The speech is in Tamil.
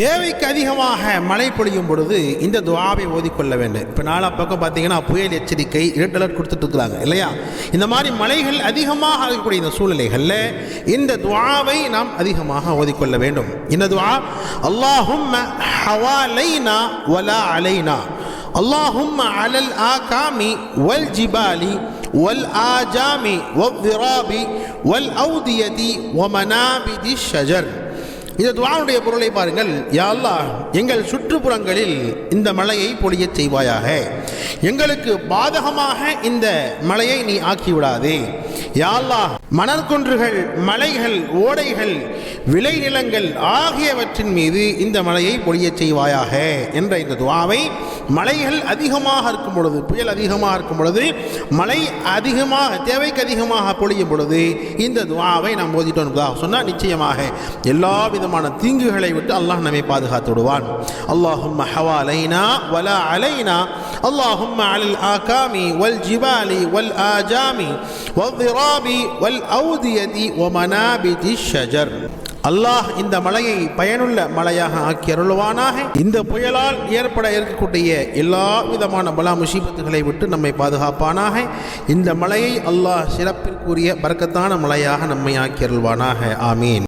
தேவைக்கு அதிகமாக மழை பொழியும் பொழுது இந்த துவாவை ஓதிக்கொள்ள வேண்டும் இப்போ நாலா பக்கம் பார்த்தீங்கன்னா புயல் எச்சரிக்கை ரெட் அலர்ட் கொடுத்துட்டு இருக்கிறாங்க இல்லையா இந்த மாதிரி மழைகள் அதிகமாக இருக்கக்கூடிய இந்த சூழ்நிலைகளில் இந்த துவாவை நாம் அதிகமாக ஓதிக்கொள்ள வேண்டும் இந்த துவா அல்லாஹும் ஹவாலைனா வலா அலைனா اللهم على الآكام والجبال والآجام والضراب والأودية ومنابت الشجر இந்த துவாவுடைய பொருளை பாருங்கள். யா எங்கள் சுற்றுப்புறங்களில் இந்த மழையை பொழியச் செய்வாயாக. எங்களுக்கு பாதகமாக இந்த மலையை நீ ஆக்கிவிடாதே. யாழ்லா மணற்குன்றுகள் மலைகள் ஓடைகள் விளைநிலங்கள் ஆகியவற்றின் மீது இந்த மலையை பொழியச் செய்வாயாக என்ற இந்த துவாவை மலைகள் அதிகமாக இருக்கும் பொழுது புயல் அதிகமாக இருக்கும் பொழுது மழை அதிகமாக தேவைக்கு அதிகமாக பொழியும் பொழுது இந்த துவாவை நாம் ஓதிட்டோம். சொன்னால் நிச்சயமாக எல்லா விதமான தீங்குகளை விட்டு அல்லாஹ் நம்மை பாதுகாத்து விடுவான். அல்லாஹும் ஹவாலைனா வலா அலைனா اللهم على الآكام والجبال والآجام والضراب والأودية ومنابت الشجر அல்லாஹ் இந்த மலையை பயனுள்ள மலையாக ஆக்கி அருள்வானாக இந்த புயலால் ஏற்பட இருக்கக்கூடிய எல்லா விதமான பலா முசீபத்துகளை விட்டு நம்மை பாதுகாப்பானாக இந்த மலையை அல்லாஹ் சிறப்பிற்குரிய பறக்கத்தான மலையாக நம்மை ஆக்கி அருள்வானாக ஆமீன்